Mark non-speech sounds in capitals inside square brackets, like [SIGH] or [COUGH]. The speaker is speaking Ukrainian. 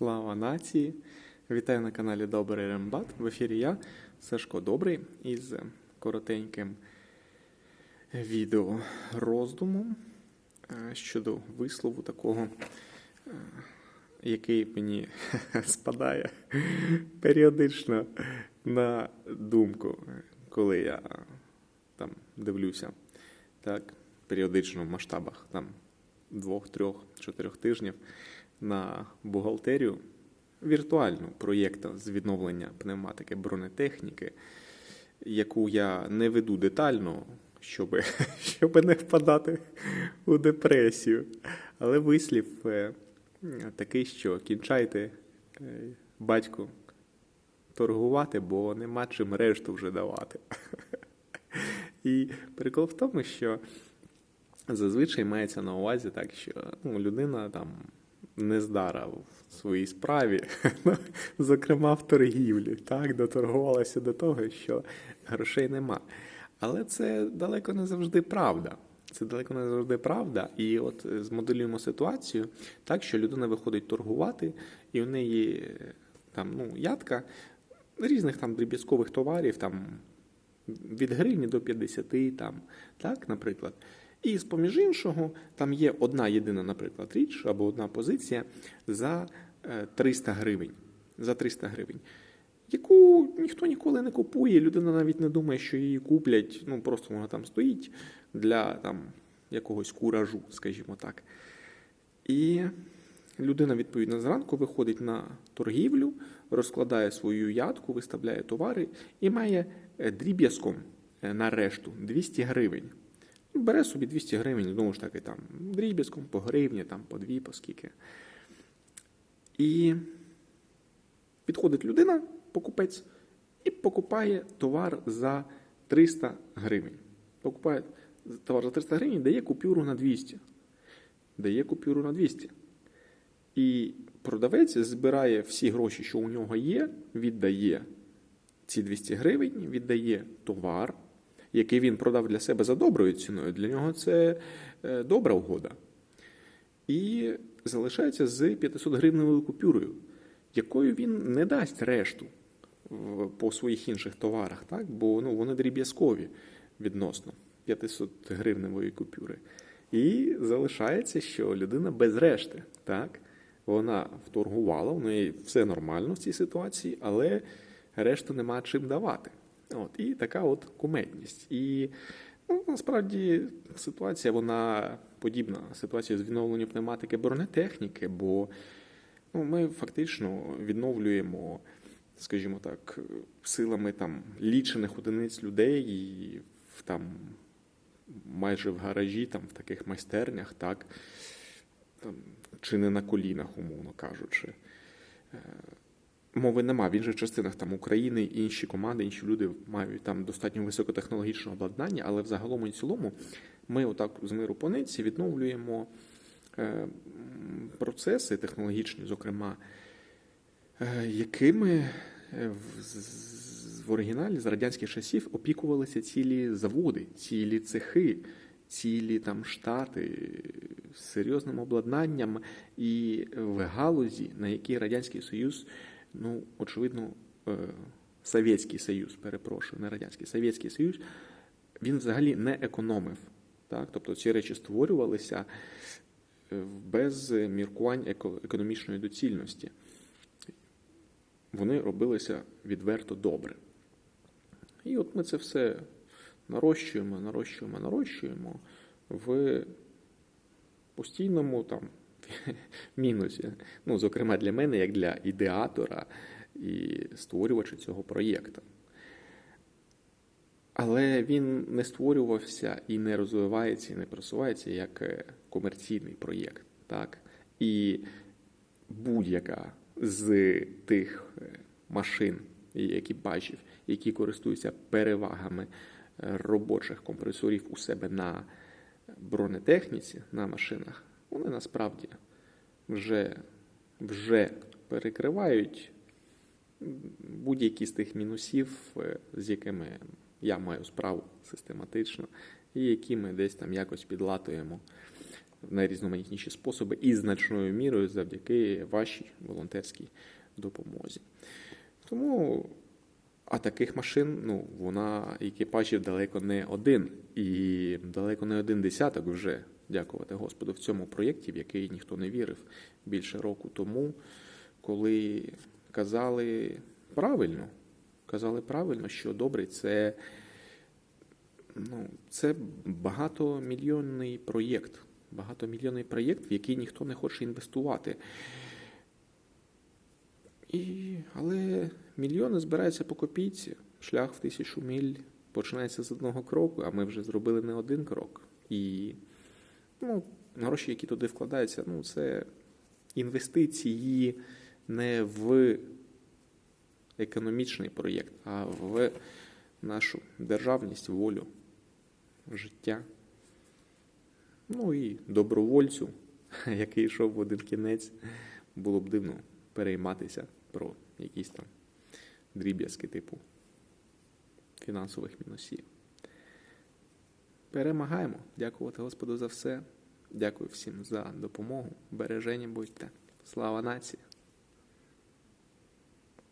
Слава нації! Вітаю на каналі Добрий Рембат. В ефірі я, Сашко Добрий, із коротеньким відео е, щодо вислову такого, е, який мені [LAUGHS] спадає періодично на думку, коли я там дивлюся так, періодично в масштабах там двох, трьох, чотирьох тижнів на бухгалтерію віртуальну проєкту з відновлення пневматики бронетехніки, яку я не веду детально, щоб, [LAUGHS] щоб не впадати у депресію. Але вислів е, такий, що кінчайте е, батьку торгувати, бо нема чим решту вже давати. [LAUGHS] І прикол в тому, що зазвичай мається на увазі так, що ну, людина там нездара в своїй справі, [LAUGHS] зокрема в торгівлі, так, доторгувалася до того, що грошей нема. Але це далеко не завжди правда. Це далеко не завжди правда. І от змоделюємо ситуацію так, що людина виходить торгувати, і в неї там ну, ядка різних там дріб'язкових товарів, там від гривні до 50, там, так, наприклад. І з поміж іншого, там є одна єдина, наприклад, річ або одна позиція за 300 гривень. За 300 гривень. Яку ніхто ніколи не купує, людина навіть не думає, що її куплять. Ну просто вона там стоїть для там, якогось куражу, скажімо так. І людина, відповідно, зранку виходить на торгівлю, розкладає свою ядку, виставляє товари і має дріб'язком на решту 200 гривень. Бере собі 200 гривень, знову ж таки, там, дріб'язком, по гривні, там, по дві, по скільки. І підходить людина, покупець, і покупає товар за 300 гривень. Покупає товар за 300 гривень, дає купюру на 200. Дає купюру на 200. І продавець збирає всі гроші, що у нього є, віддає ці 200 гривень, віддає товар який він продав для себе за доброю ціною, для нього це е, добра угода. І залишається з 500 гривневою купюрою, якою він не дасть решту по своїх інших товарах, так? бо ну, вони дріб'язкові відносно 500 гривневої купюри. І залишається, що людина без решти. так? Вона вторгувала, у неї все нормально в цій ситуації, але решту нема чим давати. От, І така от кумедність. І ну, насправді ситуація вона подібна. Ситуація з відновленням пневматики бронетехніки, бо ну, ми фактично відновлюємо, скажімо так, силами там лічених одиниць людей і там майже в гаражі, там в таких майстернях, так, там, чи не на колінах, умовно кажучи. Мови нема, в інших частинах там України, інші команди, інші люди мають там достатньо високотехнологічне обладнання, але взагалом і цілому ми отак з миру по нитці відновлюємо е, процеси технологічні, зокрема, е, якими е, в оригіналі з радянських часів опікувалися цілі заводи, цілі цехи, цілі там штати з серйозним обладнанням і в галузі, на якій Радянський Союз ну, очевидно, е, Совєтський Союз, перепрошую, не Радянський Совєтський Союз, він взагалі не економив. Так? Тобто ці речі створювалися е, без міркувань економічної доцільності. Вони робилися відверто добре. І от ми це все нарощуємо, нарощуємо, нарощуємо в постійному там [LAUGHS] мінусі. Ну, зокрема, для мене, як для ідеатора і створювача цього проєкту. Але він не створювався і не розвивається, і не просувається як е, комерційний проєкт. Так? І будь-яка з тих е, машин і екіпажів, які користуються перевагами е, робочих компресорів у себе на бронетехніці, на машинах, вони насправді вже, вже перекривають будь-які з тих мінусів, е, з якими я маю справу систематично, і які ми десь там якось підлатуємо в найрізноманітніші способи і значною мірою завдяки вашій волонтерській допомозі. Тому, а таких машин, ну, вона екіпажів далеко не один, і далеко не один десяток вже, дякувати Господу, в цьому проєкті, в який ніхто не вірив більше року тому, коли казали правильно, казали правильно, що добре, це, ну, це багатомільйонний проєкт. Багатомільйонний проєкт, в який ніхто не хоче інвестувати. І, але мільйони збираються по копійці. Шлях в тисячу миль починається з одного кроку, а ми вже зробили не один крок. І ну, гроші, які туди вкладаються, ну, це інвестиції не в економічний проєкт, а в нашу державність, волю, життя. Ну і добровольцю, [LAUGHS] який йшов в один кінець, було б дивно перейматися про якісь там дріб'язки типу фінансових мінусів. Перемагаємо. Дякувати Господу за все. Дякую всім за допомогу. Бережені будьте. Слава нації!